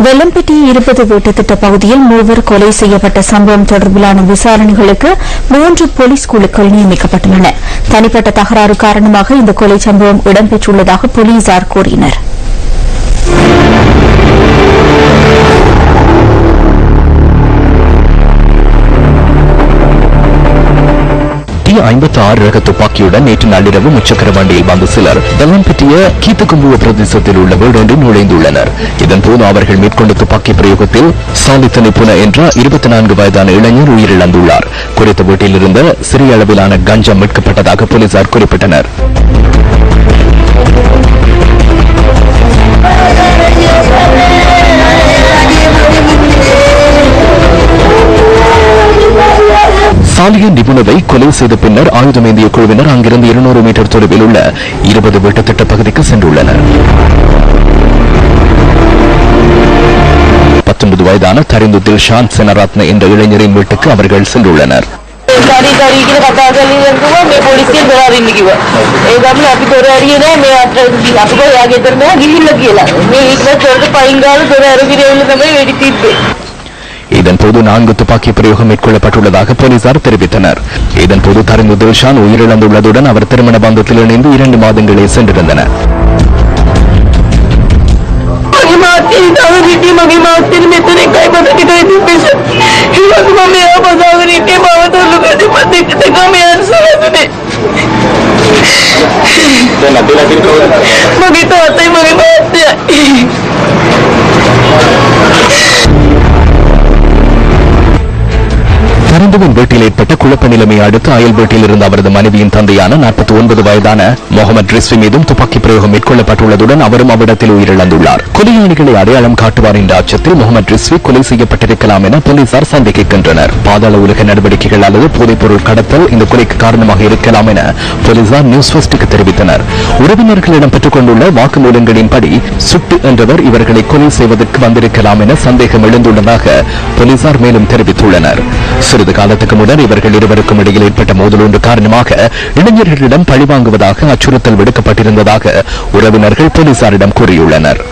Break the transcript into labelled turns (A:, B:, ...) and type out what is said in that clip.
A: வெள்ளம்பட்டி இருபது வீட்டு திட்ட பகுதியில் மூவர் கொலை செய்யப்பட்ட சம்பவம் தொடர்பிலான விசாரணைகளுக்கு மூன்று போலீஸ் குழுக்கள் நியமிக்கப்பட்டுள்ளன. தனிப்பட்ட தகராறு காரணமாக இந்த கொலை சம்பவம் இடம்பெற்றுள்ளதாக போலீசார் கூறினர்.
B: டி ஐம்பத்தி ஆறு ரக துப்பாக்கியுடன் நேற்று நள்ளிரவு முச்சக்கர வண்டியில் வந்த சிலர் வெள்ளம்பட்டிய கீத்துக்கும்புவ பிரதேசத்தில் உள்ள வீடொன்றில் நுழைந்துள்ளனர். இதன்போது அவர்கள் மேற்கொண்ட துப்பாக்கி பிரயோகத்தில் சாலித்த நிபுண என்ற இருபத்தி நான்கு வயதான இளைஞர் உயிரிழந்துள்ளார். குறித்த வீட்டில் இருந்த சிறிய அளவிலான கஞ்சம் மீட்கப்பட்டதாக போலீசார் குறிப்பிட்டனர். சாலிய நிபுணரை கொலை செய்த பின்னர் ஆயுதமேந்திய குழுவினர் அங்கிருந்து இருநூறு மீட்டர் தொலைவில் உள்ள இருபது வெட்டுத்திட்ட பகுதிக்கு சென்றுள்ளனர் பத்தொன்பது வயதான தரிந்து தில்ஷாந்த் செனரத்ன என்ற இளைஞரின் வீட்டுக்கு அவர்கள் சென்றுள்ளனர்
C: गाड़ी गाड़ी के இதன்
B: இதன்போது நான்கு துப்பாக்கி பிரயோகம் மேற்கொள்ளப்பட்டுள்ளதாக போலீசார் தெரிவித்தனர் இதன்போது தருந்து தில்ஷான் உயிரிழந்துள்ளதுடன் அவர் திருமண பந்தத்தில் இணைந்து இரண்டு மாதங்களே சென்றிருந்தனர்
C: मगी तो
B: தரந்தவன் வீட்டில் ஏற்பட்ட குழப்ப நிலைமையை அடுத்து அயல் வீட்டில் இருந்த அவரது மனைவியின் தந்தையான நாற்பத்தி ஒன்பது வயதான முகமது ரிஸ்வி மீதும் துப்பாக்கி பிரயோகம் மேற்கொள்ளப்பட்டுள்ளதுடன் அவரும் அவ்விடத்தில் உயிரிழந்துள்ளார். கொலையாளிகளை அடையாளம் காட்டுவார் என்ற அச்சத்தில் முகமது ரிஸ்வி கொலை செய்யப்பட்டிருக்கலாம் என போலீசார் சந்தேகிக்கின்றனர். பாதாள உலக நடவடிக்கைகள் அல்லது போதைப்பொருள் கடத்தல் இந்த கொலைக்கு காரணமாக இருக்கலாம் என போலீசார் நியூஸ் ஃபர்ஸ்டுக்கு தெரிவித்தனர். உறவினர்களிடம் பெற்றுக் கொண்டுள்ள வாக்குமூலங்களின்படி சுட்டு என்றவர் இவர்களை கொலை செய்வதற்கு வந்திருக்கலாம் என சந்தேகம் எழுந்துள்ளதாக போலீசார் மேலும் தெரிவித்துள்ளனர். சிறிது சிறிது காலத்துக்கு முன்னர் இவர்கள் இருவருக்கும் இடையில் ஏற்பட்ட மோதல் ஒன்று காரணமாக இளைஞர்களிடம் பழிவாங்குவதாக அச்சுறுத்தல் விடுக்கப்பட்டிருந்ததாக உறவினர்கள் போலீசாரிடம் கூறியுள்ளனர்.